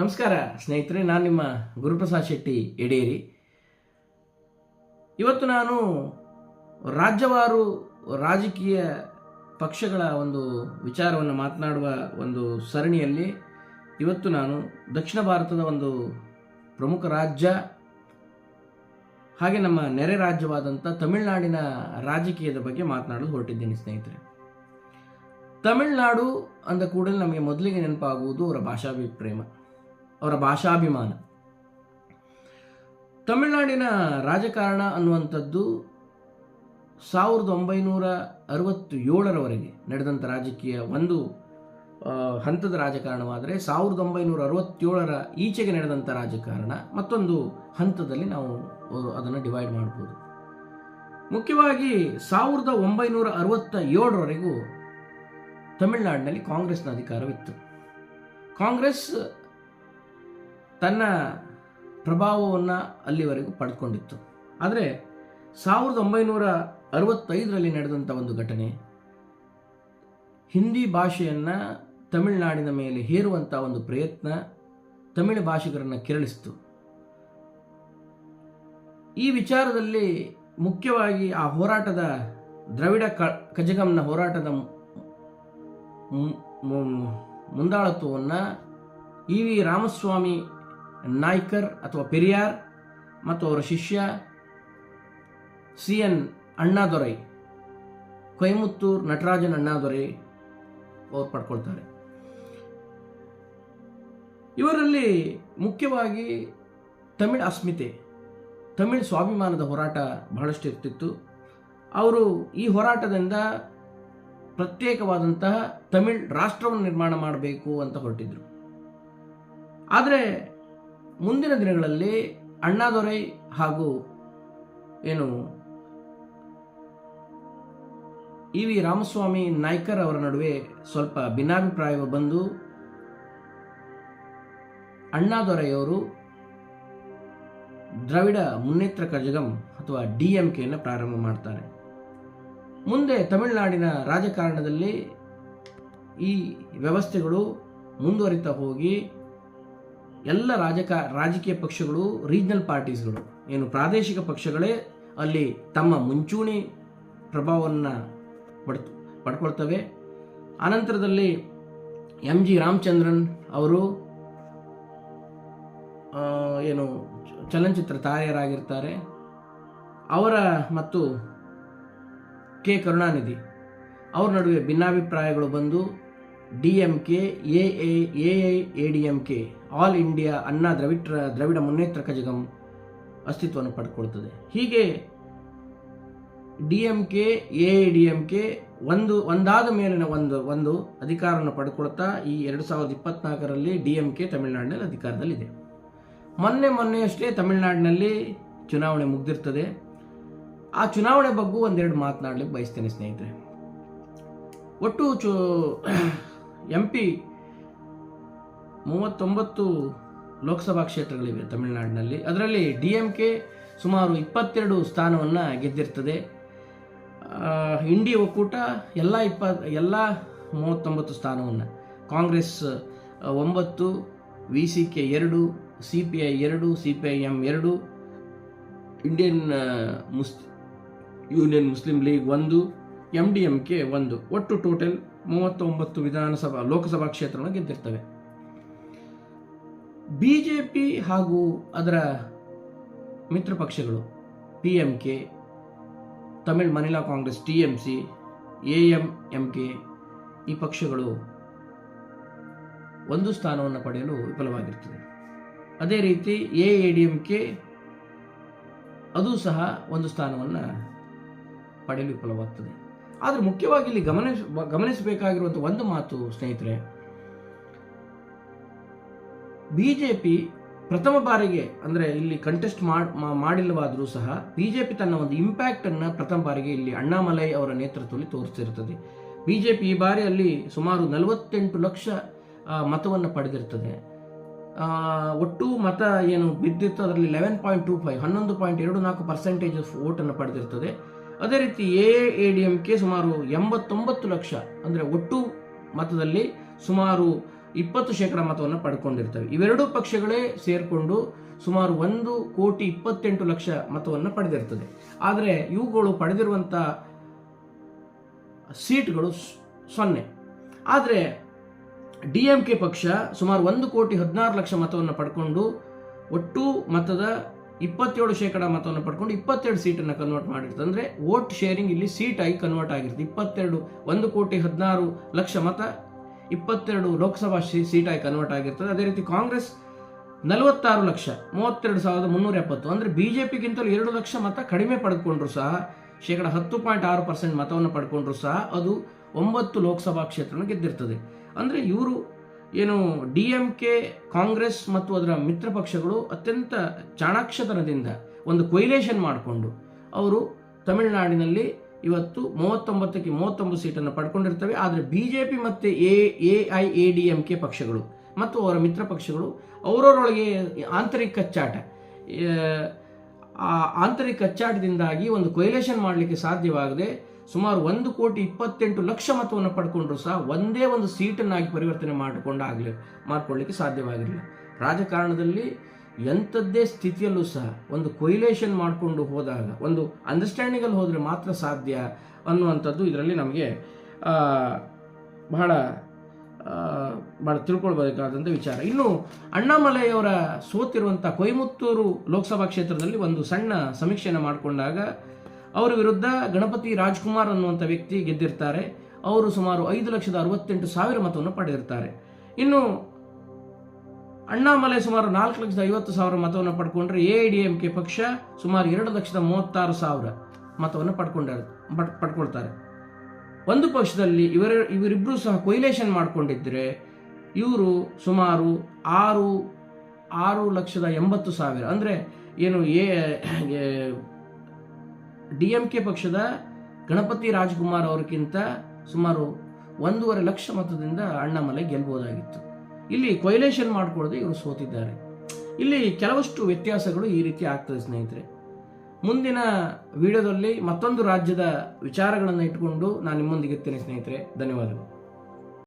ನಮಸ್ಕಾರ, ಸ್ನೇಹಿತರೆ, ನಾನು ನಿಮ್ಮ ಗುರುಪ್ರಸಾದ್ ಶೆಟ್ಟಿ ಎಡೇರಿ. ಇವತ್ತು ನಾನು ರಾಜ್ಯವಾರು ರಾಜಕೀಯ ಪಕ್ಷಗಳ ಒಂದು ವಿಚಾರವನ್ನು ಮಾತನಾಡುವ ಒಂದು ಸರಣಿಯಲ್ಲಿ ಇವತ್ತು ನಾನು ದಕ್ಷಿಣ ಭಾರತದ ಒಂದು ಪ್ರಮುಖ ರಾಜ್ಯ, ಹಾಗೆ ನಮ್ಮ ನೆರೆ ರಾಜ್ಯವಾದಂಥ ತಮಿಳುನಾಡಿನ ರಾಜಕೀಯದ ಬಗ್ಗೆ ಮಾತನಾಡಲು ಹೊರಟಿದ್ದೇನೆ, ಸ್ನೇಹಿತರೆ. ತಮಿಳುನಾಡು ಅಂದ ಕೂಡಲೇ ನಮಗೆ ಮೊದಲಿಗೆ ನೆನಪಾಗುವುದು ಅವರ ಭಾಷಾಭಿಪ್ರೇಮ. ಅವರ ಭಾಷಾಭಿಮಾನ. ತಮಿಳುನಾಡಿನ ರಾಜಕಾರಣ ಅನ್ನುವಂಥದ್ದು ಸಾವಿರದ ಒಂಬೈನೂರ ಅರವತ್ತೇಳರವರೆಗೆ ನಡೆದಂಥ ರಾಜಕೀಯ ಒಂದು ಹಂತದ ರಾಜಕಾರಣವಾದರೆ ಸಾವಿರದ ಒಂಬೈನೂರ ಅರವತ್ತೇಳರ ಈಚೆಗೆ ನಡೆದಂಥ ರಾಜಕಾರಣ. ಮತ್ತೊಂದು ಹಂತದಲ್ಲಿ ನಾವು ಅದನ್ನು ಡಿವೈಡ್ ಮಾಡ್ಬೋದು. ಮುಖ್ಯವಾಗಿ ಸಾವಿರದ ಒಂಬೈನೂರ ಅರವತ್ತ ಏಳರವರೆಗೂ ತಮಿಳುನಾಡಿನಲ್ಲಿ ಕಾಂಗ್ರೆಸ್ನ ಅಧಿಕಾರವಿತ್ತು. ಕಾಂಗ್ರೆಸ್ ತನ್ನ ಪ್ರಭಾವವನ್ನು ಅಲ್ಲಿವರೆಗೂ ಪಡ್ಕೊಂಡಿತ್ತು. ಆದರೆ ಸಾವಿರದ ಒಂಬೈನೂರ ಅರವತ್ತೈದರಲ್ಲಿ ನಡೆದಂಥ ಒಂದು ಘಟನೆ, ಹಿಂದಿ ಭಾಷೆಯನ್ನು ತಮಿಳುನಾಡಿನ ಮೇಲೆ ಹೇರುವಂಥ ಒಂದು ಪ್ರಯತ್ನ ತಮಿಳು ಭಾಷಿಗರನ್ನು ಕೆರಳಿಸಿತು. ಈ ವಿಚಾರದಲ್ಲಿ ಮುಖ್ಯವಾಗಿ ಆ ಹೋರಾಟದ ದ್ರವಿಡ ಕ, ಕಜಗಂನ ಹೋರಾಟದ ಮುಂದಾಳತ್ವವನ್ನು ಇ ವಿ ರಾಮಸ್ವಾಮಿ ನಾಯ್ಕರ್ ಅಥವಾ ಪೆರಿಯಾರ್ ಮತ್ತು ಅವರ ಶಿಷ್ಯ ಸಿ ಎನ್ ಅಣ್ಣಾದೊರೈ, ಕೊಯಮುತ್ತೂರ್ ನಟರಾಜನ್ ಅಣ್ಣಾದೊರೈ ಅವರು ಪಡ್ಕೊಳ್ತಾರೆ. ಇವರಲ್ಲಿ ಮುಖ್ಯವಾಗಿ ತಮಿಳ್ ಅಸ್ಮಿತೆ, ತಮಿಳ್ ಸ್ವಾಭಿಮಾನದ ಹೋರಾಟ ಬಹಳಷ್ಟು ಇರ್ತಿತ್ತು. ಅವರು ಈ ಹೋರಾಟದಿಂದ ಪ್ರತ್ಯೇಕವಾದಂತಹ ತಮಿಳ್ ರಾಷ್ಟ್ರವನ್ನು ನಿರ್ಮಾಣ ಮಾಡಬೇಕು ಅಂತ ಹೊರಟಿದ್ರು. ಆದರೆ ಮುಂದಿನ ದಿನಗಳಲ್ಲಿ ಅಣ್ಣಾದೊರೈ ಹಾಗೂ ಏನು ಇ ವಿ ರಾಮಸ್ವಾಮಿ ನಾಯ್ಕರ್ ಅವರ ನಡುವೆ ಸ್ವಲ್ಪ ಭಿನ್ನಾಭಿಪ್ರಾಯ ಬಂದು ಅಣ್ಣಾದೊರೆಯವರು ದ್ರವಿಡ ಮುನ್ನೇತ್ರ ಕಜಗಂ ಅಥವಾ ಡಿ ಎಂ ಕೆಯನ್ನು ಪ್ರಾರಂಭ ಮಾಡ್ತಾರೆ. ಮುಂದೆ ತಮಿಳುನಾಡಿನ ರಾಜಕಾರಣದಲ್ಲಿ ಈ ವ್ಯವಸ್ಥೆಗಳು ಮುಂದುವರಿತಾ ಹೋಗಿ ಎಲ್ಲ ರಾಜಕ ರಾಜಕೀಯ ಪಕ್ಷಗಳು ರೀಜ್ನಲ್ ಪಾರ್ಟೀಸ್ಗಳು ಏನು ಪ್ರಾದೇಶಿಕ ಪಕ್ಷಗಳೇ ಅಲ್ಲಿ ತಮ್ಮ ಮುಂಚೂಣಿ ಪ್ರಭಾವವನ್ನು ಪಡ್ ಪಡ್ಕೊಳ್ತವೆ. ಅನಂತರದಲ್ಲಿ ಎಂ ಜಿ ರಾಮಚಂದ್ರನ್ ಅವರು ಏನು ಚಲನಚಿತ್ರ ತಾರೆಯರಾಗಿರ್ತಾರೆ. ಅವರ ಮತ್ತು ಕೆ. ಕರುಣಾನಿಧಿ. ಅವ್ರ ನಡುವೆ ಭಿನ್ನಾಭಿಪ್ರಾಯಗಳು ಬಂದು D M K, A A A D M K, all India Anna Dravidar Dravida Munnetra Kazhagam ಅಸ್ತಿತ್ವವನ್ನು ಪಡ್ಕೊಳ್ತದೆ. ಹೀಗೆ D M A D M ಒಂದು, ಒಂದಾದ ಮೇಲಿನ ಒಂದು ಒಂದು ಅಧಿಕಾರವನ್ನು ಪಡ್ಕೊಳ್ತಾ ಈ ಎರಡು ಸಾವಿರದ ಇಪ್ಪತ್ನಾಲ್ಕರಲ್ಲಿ ಡಿ ತಮಿಳುನಾಡಿನಲ್ಲಿ ಅಧಿಕಾರದಲ್ಲಿದೆ. ಮೊನ್ನೆ ಮೊನ್ನೆಯಷ್ಟೇ ತಮಿಳುನಾಡಿನಲ್ಲಿ ಚುನಾವಣೆ ಮುಗ್ದಿರ್ತದೆ. ಆ ಚುನಾವಣೆ ಬಗ್ಗೆ ಒಂದೆರಡು ಮಾತನಾಡ್ಲಿಕ್ಕೆ ಬಯಸ್ತೇನೆ ಸ್ನೇಹಿತರೆ. ಒಟ್ಟು ಚು ಎಂ ಪಿ ಮೂವತ್ತೊಂಬತ್ತು ಲೋಕಸಭಾ ಕ್ಷೇತ್ರಗಳಿವೆ ತಮಿಳುನಾಡಿನಲ್ಲಿ. ಅದರಲ್ಲಿ ಡಿ ಎಂ ಕೆ ಸುಮಾರು ಇಪ್ಪತ್ತೆರಡು ಸ್ಥಾನವನ್ನು ಗೆದ್ದಿರ್ತದೆ. ಇಂಡಿ ಒಕ್ಕೂಟ ಎಲ್ಲ ಇಪ್ಪ ಎಲ್ಲ ಮೂವತ್ತೊಂಬತ್ತು ಸ್ಥಾನವನ್ನು. ಕಾಂಗ್ರೆಸ್ ಒಂಬತ್ತು ವಿ ಸಿ ಕೆ ಎರಡು ಸಿ ಪಿ ಐ ಎರಡು ಸಿ ಪಿ ಐ ಎಂ ಎರಡು ಇಂಡಿಯನ್ ಮುಸ್ ಯೂನಿಯನ್ ಮುಸ್ಲಿಂ ಲೀಗ್ ಒಂದು ಎಂ ಡಿ ಎಂ ಕೆ ಒಂದು. ಒಟ್ಟು ಟೋಟಲ್ ಮೂವತ್ತೊಂಬತ್ತು ವಿಧಾನಸಭಾ, ಲೋಕಸಭಾ ಕ್ಷೇತ್ರವನ್ನು ಗೆದ್ದಿರ್ತವೆ. ಬಿ ಜೆ ಪಿ ಹಾಗೂ ಅದರ ಮಿತ್ರ ಪಕ್ಷಗಳು P M K Tamil Manila Congress T M C A M M K ಈ ಪಕ್ಷಗಳು ಒಂದು ಸ್ಥಾನವನ್ನು ಪಡೆಯಲು ವಿಫಲವಾಗಿರ್ತದೆ ಅದೇ ರೀತಿ A A D M K ಅದು ಸಹ ಒಂದು ಸ್ಥಾನವನ್ನು ಪಡೆಯಲು ವಿಫಲವಾಗ್ತದೆ. ಆದರೆ ಮುಖ್ಯವಾಗಿ ಇಲ್ಲಿ ಗಮನಿಸ ಗಮನಿಸಬೇಕಾಗಿರುವಂಥ ಒಂದು ಮಾತು ಸ್ನೇಹಿತರೆ ಬಿ ಜೆ ಪಿ ಪ್ರಥಮ ಬಾರಿಗೆ ಅಂದರೆ ಇಲ್ಲಿ ಕಂಟೆಸ್ಟ್ ಮಾಡಿಲ್ಲವಾದರೂ ಸಹ ಬಿ ಜೆ ಪಿ ತನ್ನ ಒಂದು ಇಂಪ್ಯಾಕ್ಟನ್ನು ಪ್ರಥಮ ಬಾರಿಗೆ ಇಲ್ಲಿ ಅಣ್ಣಾಮಲೈ ಅವರ ನೇತೃತ್ವದಲ್ಲಿ ತೋರಿಸ್ತಿರ್ತದೆ. ಬಿ ಜೆ ಪಿ ಈ ಬಾರಿ ಅಲ್ಲಿ ಸುಮಾರು ನಲವತ್ತೆಂಟು ಲಕ್ಷ ಮತವನ್ನು ಪಡೆದಿರ್ತದೆ. ಒಟ್ಟು ಮತ ಏನು ಬಿದ್ದಿತ್ತು ಅದರಲ್ಲಿ ಲೆವೆನ್ ಪಾಯಿಂಟ್ ಟೂ ಫೈವ್ ಹನ್ನೊಂದು ಪಾಯಿಂಟ್ ಎರಡು ನಾಲ್ಕು ಪರ್ಸೆಂಟೇಜ್ ಆಫ್ ವೋಟನ್ನು ಪಡೆದಿರ್ತದೆ. ಅದೇ ರೀತಿ A A D M K ಸುಮಾರು ಎಂಬತ್ತೊಂಬತ್ತು ಲಕ್ಷ ಅಂದರೆ ಒಟ್ಟು ಮತದಲ್ಲಿ ಸುಮಾರು ಇಪ್ಪತ್ತು ಶೇಕಡ ಮತವನ್ನು ಪಡ್ಕೊಂಡಿರ್ತವೆ. ಇವೆರಡೂ ಪಕ್ಷಗಳೇ ಸೇರಿಕೊಂಡು ಸುಮಾರು ಒಂದು ಕೋಟಿ ಇಪ್ಪತ್ತೆಂಟು ಲಕ್ಷ ಮತವನ್ನು ಪಡೆದಿರ್ತದೆ. ಆದರೆ ಇವುಗಳು ಪಡೆದಿರುವಂಥ ಸೀಟ್ಗಳು ಸೊನ್ನೆ. ಆದರೆ ಡಿ ಎಂ ಕೆ ಪಕ್ಷ ಸುಮಾರು ಒಂದು ಕೋಟಿ ಹದಿನಾರು ಲಕ್ಷ ಮತವನ್ನು ಪಡ್ಕೊಂಡು ಒಟ್ಟು ಮತದ ಇಪ್ಪತ್ತೇಳು ಶೇಕಡ ಮತವನ್ನು ಪಡ್ಕೊಂಡು ಇಪ್ಪತ್ತೆರಡು ಸೀಟನ್ನು ಕನ್ವರ್ಟ್ ಮಾಡಿರ್ತದೆ ಅಂದರೆ ವೋಟ್ ಶೇರಿಂಗ್ ಇಲ್ಲಿ ಸೀಟ್ ಆಗಿ ಕನ್ವರ್ಟ್ ಆಗಿರ್ತದೆ ಇಪ್ಪತ್ತೆರಡು, ಒಂದು ಕೋಟಿ ಹದಿನಾರು ಲಕ್ಷ ಮತ ಇಪ್ಪತ್ತೆರಡು ಲೋಕಸಭಾ ಸೀಟ್ ಸೀಟಾಗಿ ಕನ್ವರ್ಟ್ ಆಗಿರ್ತದೆ. ಅದೇ ರೀತಿ ಕಾಂಗ್ರೆಸ್ ನಲವತ್ತಾರು ಲಕ್ಷ, ಮೂವತ್ತೆರಡು ಸಾವಿರದ ಮುನ್ನೂರ ಎಪ್ಪತ್ತು. ಅಂದರೆ ಬಿ ಜೆ ಪಿಗಿಂತಲೂ ಎರಡು ಲಕ್ಷ ಮತ ಕಡಿಮೆ ಪಡೆದುಕೊಂಡ್ರು ಸಹ, ಶೇಕಡ ಹತ್ತು ಪಾಯಿಂಟ್ ಆರು ಪರ್ಸೆಂಟ್ ಮತವನ್ನು ಪಡ್ಕೊಂಡ್ರು ಸಹ, ಅದು ಒಂಬತ್ತು ಲೋಕಸಭಾ ಕ್ಷೇತ್ರವನ್ನು ಗೆದ್ದಿರ್ತದೆ. ಅಂದರೆ ಇವರು ಏನು ಡಿ ಎಂ ಕೆ, ಕಾಂಗ್ರೆಸ್ ಮತ್ತು ಅದರ ಮಿತ್ರ ಪಕ್ಷಗಳು ಅತ್ಯಂತ ಚಾಣಾಕ್ಷತನದಿಂದ ಒಂದು ಕೊಯ್ಲೇಷನ್ ಮಾಡಿಕೊಂಡು ಅವರು ತಮಿಳುನಾಡಿನಲ್ಲಿ ಇವತ್ತು ಮೂವತ್ತೊಂಬತ್ತಕ್ಕೆ ಮೂವತ್ತೊಂಬತ್ತು ಸೀಟನ್ನು ಪಡ್ಕೊಂಡಿರ್ತವೆ. ಆದರೆ ಬಿ ಜೆ ಪಿ ಮತ್ತು A A I, A D M K ಪಕ್ಷಗಳು ಮತ್ತು ಅವರ ಮಿತ್ರ ಪಕ್ಷಗಳು ಅವರವರೊಳಗೆ ಆಂತರಿಕ ಕಚ್ಚಾಟ ಆ ಆಂತರಿಕ ಕಚ್ಚಾಟದಿಂದಾಗಿ ಒಂದು ಕೊಯ್ಲೇಷನ್ ಮಾಡಲಿಕ್ಕೆ ಸಾಧ್ಯವಾಗದೆ ಸುಮಾರು ಒಂದು ಕೋಟಿ ಇಪ್ಪತ್ತೆಂಟು ಲಕ್ಷ ಮತವನ್ನು ಪಡ್ಕೊಂಡ್ರು ಸಹ ಒಂದೇ ಒಂದು ಸೀಟನ್ನಾಗಿ ಪರಿವರ್ತನೆ ಮಾಡಿಕೊಂಡಾಗಲಿ, ಮಾಡ್ಕೊಳ್ಳಿಕ್ಕೆ ಸಾಧ್ಯವಾಗಿರಲಿಲ್ಲ. ರಾಜಕಾರಣದಲ್ಲಿ ಎಂಥದ್ದೇ ಸ್ಥಿತಿಯಲ್ಲೂ ಸಹ ಒಂದು ಕೊಯ್ಲೇಷನ್ ಮಾಡಿಕೊಂಡು ಹೋದಾಗ, ಒಂದು ಅಂಡರ್ಸ್ಟ್ಯಾಂಡಿಂಗಲ್ಲಿ ಹೋದರೆ ಮಾತ್ರ ಸಾಧ್ಯ ಅನ್ನುವಂಥದ್ದು ಇದರಲ್ಲಿ ನಮಗೆ ಬಹಳ ಬಹಳ ತಿಳ್ಕೊಳ್ಬೇಕಾದಂಥ ವಿಚಾರ. ಇನ್ನು ಅಣ್ಣಾಮಲೈಯವರ ಸೋತಿರುವಂಥ ಕೊಯಮತ್ತೂರು ಲೋಕಸಭಾ ಕ್ಷೇತ್ರದಲ್ಲಿ ಒಂದು ಸಣ್ಣ ಸಮೀಕ್ಷೆಯನ್ನು ಮಾಡಿಕೊಂಡಾಗ ಅವರ ವಿರುದ್ಧ ಗಣಪತಿ ರಾಜ್ಕುಮಾರ್ ಅನ್ನುವಂಥ ವ್ಯಕ್ತಿ ಗೆದ್ದಿರ್ತಾರೆ. ಅವರು ಸುಮಾರು ಐದು ಲಕ್ಷದ ಅರವತ್ತೆಂಟು ಸಾವಿರ ಮತವನ್ನು ಪಡೆದಿರ್ತಾರೆ. ಇನ್ನು ಅಣ್ಣಾಮಲೆ ಸುಮಾರು ನಾಲ್ಕು ಲಕ್ಷದ ಐವತ್ತು ಸಾವಿರ ಮತವನ್ನು ಪಡ್ಕೊಂಡ್ರೆ ಎ ಡಿ ಎಂ ಕೆ ಪಕ್ಷ ಸುಮಾರು ಎರಡು ಲಕ್ಷದ ಮೂವತ್ತಾರು ಸಾವಿರ ಮತವನ್ನು ಪಡ್ಕೊಂಡ ಪಡ್, ಪಡ್ಕೊಳ್ತಾರೆ. ಒಂದು ಪಕ್ಷದಲ್ಲಿ ಇವರ ಇವರಿಬ್ಬರು ಸಹ ಕೊಯ್ಲೇಷನ್ ಮಾಡಿಕೊಂಡಿದ್ದರೆ ಇವರು ಸುಮಾರು ಆರು ಆರು ಲಕ್ಷದ ಎಂಬತ್ತು ಸಾವಿರ. ಅಂದರೆ ಏನು ಎ ಡಿ ಎಂ ಕೆ ಪಕ್ಷದ ಗಣಪತಿ ರಾಜ್ಕುಮಾರ್ ಅವರಿಗಿಂತ ಸುಮಾರು ಒಂದೂವರೆ ಲಕ್ಷ ಮತದಿಂದ ಅಣ್ಣಾಮಲೈ ಗೆಲ್ಬೋದಾಗಿತ್ತು. ಇಲ್ಲಿ ಕೊಯ್ಲೇಷನ್ ಮಾಡಿಕೊಳ್ಳದೆ ಇವರು ಸೋತಿದ್ದಾರೆ. ಇಲ್ಲಿ ಕೆಲವಷ್ಟು ವ್ಯತ್ಯಾಸಗಳು ಈ ರೀತಿ ಆಗ್ತದೆ, ಸ್ನೇಹಿತರೆ. ಮುಂದಿನ ವಿಡಿಯೋದಲ್ಲಿ ಮತ್ತೊಂದು ರಾಜ್ಯದ ವಿಚಾರಗಳನ್ನು ಇಟ್ಟುಕೊಂಡು ನಾನು ನಿಮ್ಮೊಂದಿಗೆ ಇರ್ತೇನೆ, ಸ್ನೇಹಿತರೆ. ಧನ್ಯವಾದಗಳು.